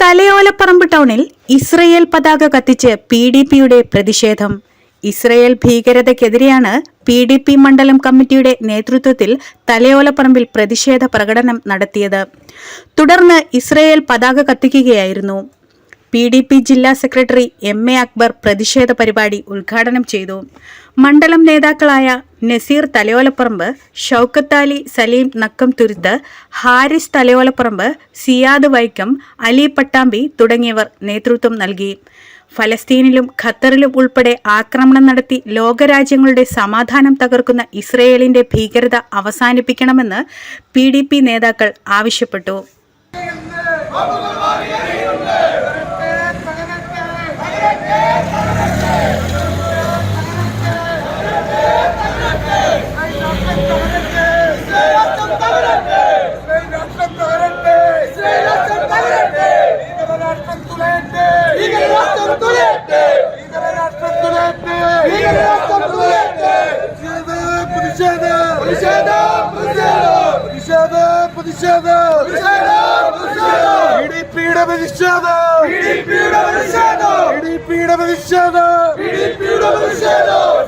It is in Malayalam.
തലയോലപ്പറമ്പ് ടൗണിൽ ഇസ്രയേൽ പതാക കത്തിച്ച് പി ഡി പിയുടെ പ്രതിഷേധം. ഇസ്രയേൽ ഭീകരതയ്ക്കെതിരെയാണ് പി ഡി പി മണ്ഡലം കമ്മിറ്റിയുടെ നേതൃത്വത്തിൽ തലയോലപ്പറമ്പിൽ പ്രതിഷേധ പ്രകടനം നടത്തിയത്. തുടർന്ന് ഇസ്രയേൽ പതാക കത്തിക്കുകയായിരുന്നു. പി ഡി പി ജില്ലാ സെക്രട്ടറി എം എ അക്ബർ പ്രതിഷേധ പരിപാടി ഉദ്ഘാടനം ചെയ്തു. മണ്ഡലം നേതാക്കളായ നസീർ തലയോലപ്പറമ്പ് ഷൗക്കത്താലി സലീം നക്കം തുരുത്ത് ഹാരിസ് തലയോലപ്പറമ്പ് സിയാദ് വൈക്കം അലി പട്ടാമ്പി തുടങ്ങിയവർ നേതൃത്വം നൽകി. ഫലസ്തീനിലും ഖത്തറിലും ഉൾപ്പെടെ ആക്രമണം നടത്തി ലോകരാജ്യങ്ങളുടെ സമാധാനം തകർക്കുന്ന ഇസ്രയേലിന്റെ ഭീകരത അവസാനിപ്പിക്കണമെന്ന് പി ഡി പി നേതാക്കൾ ആവശ്യപ്പെട്ടു ഇടിപ്പിയുടെ പ്രതിഷേധം ഇടിപ്പിയുടെ പ്രതിഷേധം.